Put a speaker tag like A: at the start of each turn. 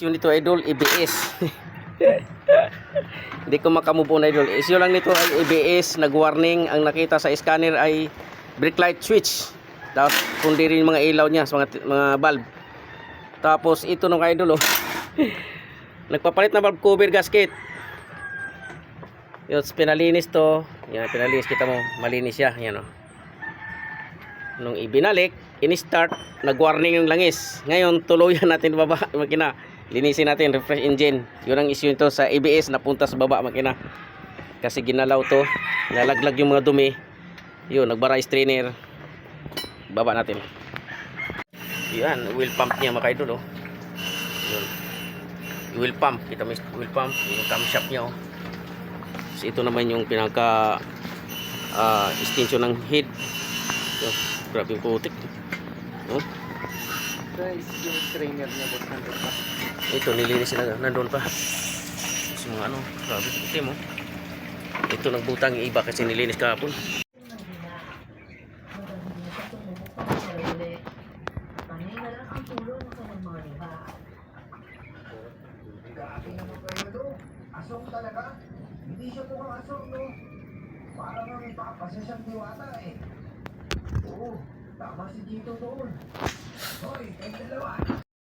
A: Issue nito idol, EBS. Hindi ko makamove on idol. Issue lang nito ay EBS, nag-warning. Ang nakita sa scanner ay brake light switch. Tapos kundi rin mga ilaw niya sa mga, mga bulb. Tapos ito nung idol oh. Nagpapalit na bulb cover gasket. Yung pinalinis to. Yan, pinalinis kita mo. Malinis siya. Yan oh. Nung ibinalik, in-start, nag-warning yung langis. Ngayon, tuluyan natin baba makina. Linisin natin, refresh engine. Yun ang issue nito sa ABS, napunta sa baba makina. Kasi ginalaw to, nalaglag yung mga dumi. Yun, nagbara strainer. Baba natin. Yan, wheel pump niya mga idol oh. Yun. Wheel pump, kita mo wheel pump, yung camshaft niya oh. So, ito naman yung pinaka ah, extension ng head. Yun, grabe yung putik. Oh.
B: Guys, yung trainer niya boss nandun pa.
A: Ito, nilinis sila. Nandun pa. Sa mga ano, grabe. Ito mo. Ito nagbutang yung iba kasi nilinis kahapon.
C: Asong talaga. Hindi siya mukhang asong, no? Parang ang ipapasa siyang diwata, eh. Oo, tama si Tito doon. Kayo dalawa.